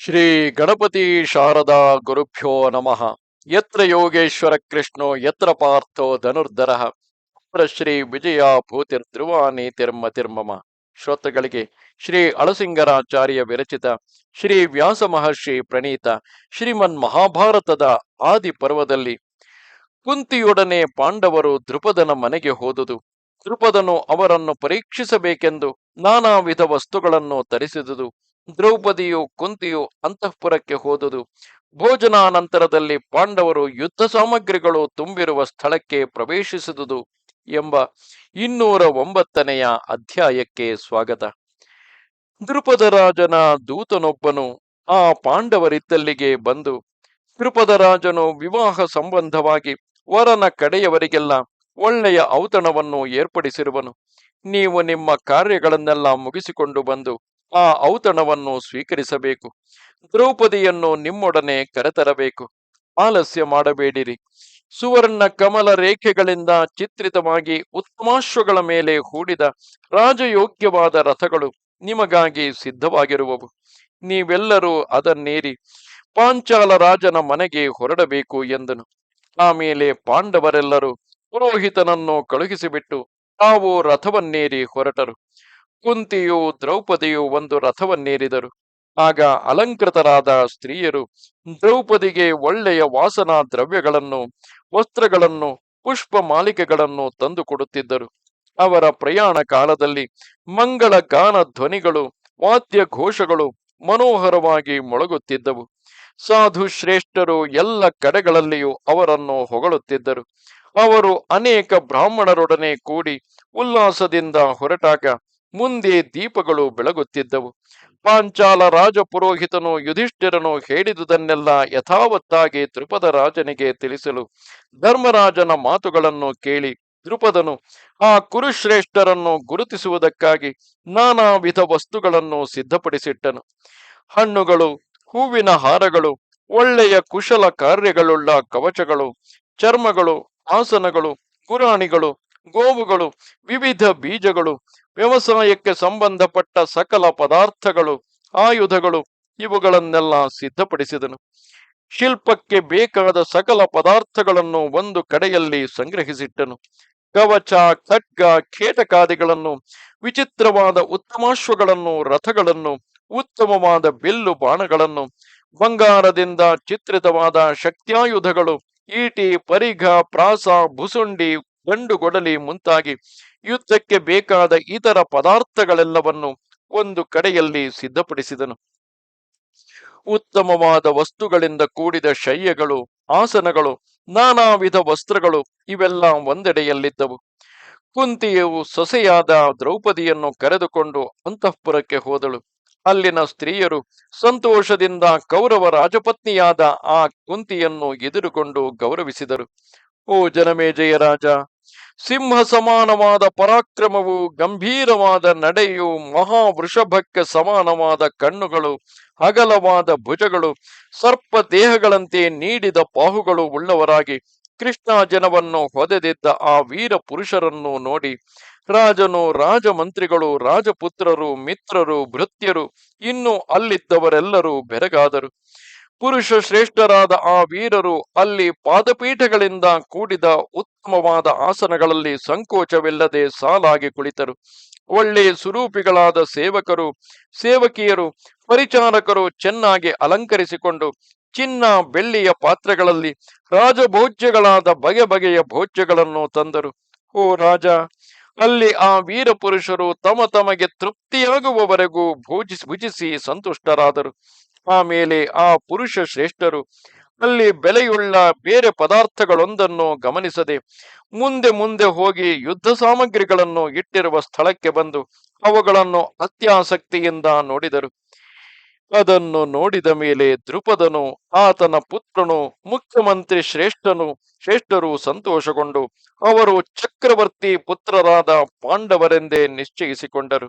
ಶ್ರೀ ಗಣಪತಿ ಶಾರದಾ ಗುರುಭ್ಯೋ ನಮಃ. ಯತ್ರ ಯೋಗೇಶ್ವರ ಕೃಷ್ಣೋ, ಯತ್ರ ಪಾರ್ಥೋ ಧನುರ್ಧರ. ಶ್ರೀ ವಿಜಯ ಭೂತಿರ್ಧ್ರುವಾನಿ ತಿರ್ಮ ತಿರ್ಮಮ. ಶ್ರೋತೃಗಳಿಗೆ ಶ್ರೀ ಅಳಸಿಂಗರಾಚಾರ್ಯ ವಿರಚಿತ ಶ್ರೀ ವ್ಯಾಸ ಮಹರ್ಷಿ ಪ್ರಣೀತ ಶ್ರೀಮನ್ ಮಹಾಭಾರತದ ಆದಿ ಪರ್ವದಲ್ಲಿ ಕುಂತಿಯೊಡನೆ ಪಾಂಡವರು ದೃಪದನ ಮನೆಗೆ ಹೋದುದು. ದೃಪದನು ಅವರನ್ನು ಪರೀಕ್ಷಿಸಬೇಕೆಂದು ನಾನಾ ವಿಧ ವಸ್ತುಗಳನ್ನು ತರಿಸಿದುದು. ದ್ರೌಪದಿಯು ಕುಂತಿಯು ಅಂತಃಪುರಕ್ಕೆ ಹೋದುದು. ಭೋಜನಾನಂತರದಲ್ಲಿ ಪಾಂಡವರು ಯುದ್ಧ ಸಾಮಗ್ರಿಗಳು ತುಂಬಿರುವ ಸ್ಥಳಕ್ಕೆ ಪ್ರವೇಶಿಸಿದುದು ಎಂಬ ಇನ್ನೂರ ಒಂಬತ್ತನೆಯ ಅಧ್ಯಾಯಕ್ಕೆ ಸ್ವಾಗತ. ದೃಪದರಾಜನ ದೂತನೊಬ್ಬನು ಆ ಪಾಂಡವರಿದ್ದಲ್ಲಿಗೆ ಬಂದು ದೃಪದರಾಜನು ವಿವಾಹ ಸಂಬಂಧವಾಗಿ ವರನ ಕಡೆಯವರಿಗೆಲ್ಲ ಒಳ್ಳೆಯ ಔತಣವನ್ನು ಏರ್ಪಡಿಸಿರುವನು. ನೀವು ನಿಮ್ಮ ಕಾರ್ಯಗಳನ್ನೆಲ್ಲ ಮುಗಿಸಿಕೊಂಡು ಬಂದು ಆ ಔತಣವನ್ನು ಸ್ವೀಕರಿಸಬೇಕು. ದ್ರೌಪದಿಯನ್ನು ನಿಮ್ಮೊಡನೆ ಕರೆತರಬೇಕು. ಆಲಸ್ಯ ಮಾಡಬೇಡಿರಿ. ಸುವರ್ಣ ಕಮಲ ರೇಖೆಗಳಿಂದ ಚಿತ್ರಿತವಾಗಿ ಉತ್ತಮಾಶ್ವಗಳ ಮೇಲೆ ಹೂಡಿದ ರಾಜಯೋಗ್ಯವಾದ ರಥಗಳು ನಿಮಗಾಗಿ ಸಿದ್ಧವಾಗಿರುವವು. ನೀವೆಲ್ಲರೂ ಅದನ್ನೇರಿ ಪಾಂಚಾಲ ರಾಜನ ಮನೆಗೆ ಹೊರಡಬೇಕು ಎಂದನು. ಆಮೇಲೆ ಪಾಂಡವರೆಲ್ಲರೂ ಪುರೋಹಿತನನ್ನು ಕಳುಹಿಸಿಬಿಟ್ಟು ತಾವು ರಥವನ್ನೇರಿ ಹೊರಟರು. ಕುಂತಿಯು ದ್ರೌಪದಿಯು ಒಂದು ರಥವನ್ನೇರಿದರು. ಆಗ ಅಲಂಕೃತರಾದ ಸ್ತ್ರೀಯರು ದ್ರೌಪದಿಗೆ ಒಳ್ಳೆಯ ವಾಸನಾ ದ್ರವ್ಯಗಳನ್ನು, ವಸ್ತ್ರಗಳನ್ನು, ಪುಷ್ಪ ಮಾಲಿಕೆಗಳನ್ನು ತಂದು ಕೊಡುತ್ತಿದ್ದರು. ಅವರ ಪ್ರಯಾಣ ಕಾಲದಲ್ಲಿ ಮಂಗಳ ಗಾನ ಧ್ವನಿಗಳು, ವಾದ್ಯ ಘೋಷಗಳು ಮನೋಹರವಾಗಿ ಮೊಳಗುತ್ತಿದ್ದವು. ಸಾಧು ಶ್ರೇಷ್ಠರು ಎಲ್ಲ ಕಡೆಗಳಲ್ಲಿಯೂ ಅವರನ್ನು ಹೊಗಳುತ್ತಿದ್ದರು. ಅವರು ಅನೇಕ ಬ್ರಾಹ್ಮಣರೊಡನೆ ಕೂಡಿ ಉಲ್ಲಾಸದಿಂದ ಹೊರಟಾಗ ಮುಂದೆ ದೀಪಗಳು ಬೆಳಗುತ್ತಿದ್ದವು. ಪಾಂಚಾಲ ರಾಜ ಪುರೋಹಿತನು ಯುಧಿಷ್ಠಿರನು ಹೇಳಿದುದನ್ನೆಲ್ಲ ಯಥಾವತ್ತಾಗಿ ತ್ರಿಪದ ರಾಜನಿಗೆ ತಿಳಿಸಲು ಧರ್ಮರಾಜನ ಮಾತುಗಳನ್ನು ಕೇಳಿ ದೃಪದನು ಆ ಕುರುಶ್ರೇಷ್ಠರನ್ನು ಗುರುತಿಸುವುದಕ್ಕಾಗಿ ನಾನಾ ವಿಧ ವಸ್ತುಗಳನ್ನು ಸಿದ್ಧಪಡಿಸಿಟ್ಟನು. ಹಣ್ಣುಗಳು, ಹೂವಿನ ಹಾರಗಳು, ಒಳ್ಳೆಯ ಕುಶಲ ಕಾರ್ಯಗಳುಳ್ಳ ಕವಚಗಳು, ಚರ್ಮಗಳು, ಆಸನಗಳು, ಗುರಾಣಿಗಳು, ಗೋವುಗಳು, ವಿವಿಧ ಬೀಜಗಳು ವ್ಯವಸಾಯಕ್ಕೆ ಸಂಬಂಧಪಟ್ಟ ಸಕಲ ಪದಾರ್ಥಗಳು, ಆಯುಧಗಳು ಇವುಗಳನ್ನೆಲ್ಲ ಸಿದ್ಧಪಡಿಸಿದನು. ಶಿಲ್ಪಕ್ಕೆ ಬೇಕಾದ ಸಕಲ ಪದಾರ್ಥಗಳನ್ನು ಒಂದು ಕಡೆಯಲ್ಲಿ ಸಂಗ್ರಹಿಸಿಟ್ಟನು. ಕವಚ, ಖಡ್ಗ ಖೇಟಕಾದಿಗಳನ್ನು ವಿಚಿತ್ರವಾದ ಉತ್ತಮಾಶ್ವಗಳನ್ನು, ರಥಗಳನ್ನು, ಉತ್ತಮವಾದ ಬಿಲ್ಲು ಬಾಣಗಳನ್ನು, ಬಂಗಾರದಿಂದ ಚಿತ್ರಿತವಾದ ಶಕ್ತ್ಯಾಯುಧಗಳು, ಈಟಿ, ಪರಿಘ, ಪ್ರಾಸ, ಭುಸುಂಡಿ, ಗಂಡುಗೊಡಲಿ ಮುಂತಾಗಿ ಯುದ್ಧಕ್ಕೆ ಬೇಕಾದ ಇತರ ಪದಾರ್ಥಗಳೆಲ್ಲವನ್ನು ಒಂದು ಕಡೆಯಲ್ಲಿ ಸಿದ್ಧಪಡಿಸಿದನು. ಉತ್ತಮವಾದ ವಸ್ತುಗಳಿಂದ ಕೂಡಿದ ಶಯ್ಯಗಳು ಆಸನಗಳು ನಾನಾ ವಿಧ ವಸ್ತ್ರಗಳು ಇವೆಲ್ಲ ಒಂದೆಡೆಯಲ್ಲಿದ್ದವು. ಕುಂತಿಯು ಸೊಸೆಯಾದ ದ್ರೌಪದಿಯನ್ನು ಕರೆದುಕೊಂಡು ಅಂತಃಪುರಕ್ಕೆ ಹೋದಳು. ಅಲ್ಲಿನ ಸ್ತ್ರೀಯರು ಸಂತೋಷದಿಂದ ಕೌರವ ರಾಜಪತ್ನಿಯಾದ ಆ ಕುಂತಿಯನ್ನು ಎದುರುಕೊಂಡು ಗೌರವಿಸಿದರು. ಓ ಜನಮೇಜಯ ರಾಜ ಸಿಂಹ ಸಮಾನವಾದ ಪರಾಕ್ರಮವು, ಗಂಭೀರವಾದ ನಡೆಯು, ಮಹಾವೃಷಭಕ್ಕೆ ಸಮಾನವಾದ ಕಣ್ಣುಗಳು ಅಗಲವಾದ ಭುಜಗಳು ಸರ್ಪ ದೇಹಗಳಂತೆ ನೀಡಿದ ಪಾಹುಗಳು ಉಳ್ಳವರಾಗಿ ಕೃಷ್ಣ ಜನವನ್ನು ಹೊದೆದಿದ್ದ ಆ ವೀರ ಪುರುಷರನ್ನು ನೋಡಿ ರಾಜನು, ರಾಜಮಂತ್ರಿಗಳು, ರಾಜಪುತ್ರರು, ಮಿತ್ರರು, ಭೃತ್ಯರು, ಇನ್ನು ಅಲ್ಲಿದ್ದವರೆಲ್ಲರೂ ಬೆರಗಾದರು. ಪುರುಷ ಶ್ರೇಷ್ಠರಾದ ಆ ವೀರರು ಅಲ್ಲಿ ಪಾದಪೀಠಗಳಿಂದ ಕೂಡಿದ ಉತ್ತಮವಾದ ಆಸನಗಳಲ್ಲಿ ಸಂಕೋಚವಿಲ್ಲದೆ ಸಾಲಾಗಿ ಕುಳಿತರು. ಒಳ್ಳೆ ಸುರೂಪಿಗಳಾದ ಸೇವಕರು, ಸೇವಕಿಯರು, ಪರಿಚಾರಕರು ಚೆನ್ನಾಗಿ ಅಲಂಕರಿಸಿಕೊಂಡು ಚಿನ್ನ, ಬೆಳ್ಳಿಯ ಪಾತ್ರೆಗಳಲ್ಲಿ ರಾಜಭೋಜ್ಯಗಳಾದ ಬಗೆ ಬಗೆಯ ಭೋಜ್ಯಗಳನ್ನು ತಂದರು. ಓ ರಾಜ, ಅಲ್ಲಿ ಆ ವೀರ ಪುರುಷರು ತಮ ತಮಗೆ ತೃಪ್ತಿಯಾಗುವವರೆಗೂ ಭೋಜಿಸಿ ಭುಜಿಸಿ ಸಂತುಷ್ಟರಾದರು. ಆಮೇಲೆ ಆ ಪುರುಷ ಶ್ರೇಷ್ಠರು ಅಲ್ಲಿ ಬೆಲೆಯುಳ್ಳ ಬೇರೆ ಪದಾರ್ಥಗಳೊಂದನ್ನು ಗಮನಿಸದೆ ಮುಂದೆ ಮುಂದೆ ಹೋಗಿ ಯುದ್ಧ ಸಾಮಗ್ರಿಗಳನ್ನು ಇಟ್ಟಿರುವ ಸ್ಥಳಕ್ಕೆ ಬಂದು ಅವುಗಳನ್ನು ಅತ್ಯಾಸಕ್ತಿಯಿಂದ ನೋಡಿದರು. ಅದನ್ನು ನೋಡಿದ ಮೇಲೆ ದೃಪದನು ಆತನ ಪುತ್ರನು, ಮುಖ್ಯಮಂತ್ರಿ ಶ್ರೇಷ್ಠನು, ಶ್ರೇಷ್ಠರು ಸಂತೋಷಗೊಂಡು ಅವರು ಚಕ್ರವರ್ತಿ ಪುತ್ರರಾದ ಪಾಂಡವರೆಂದೇ ನಿಶ್ಚಯಿಸಿಕೊಂಡರು.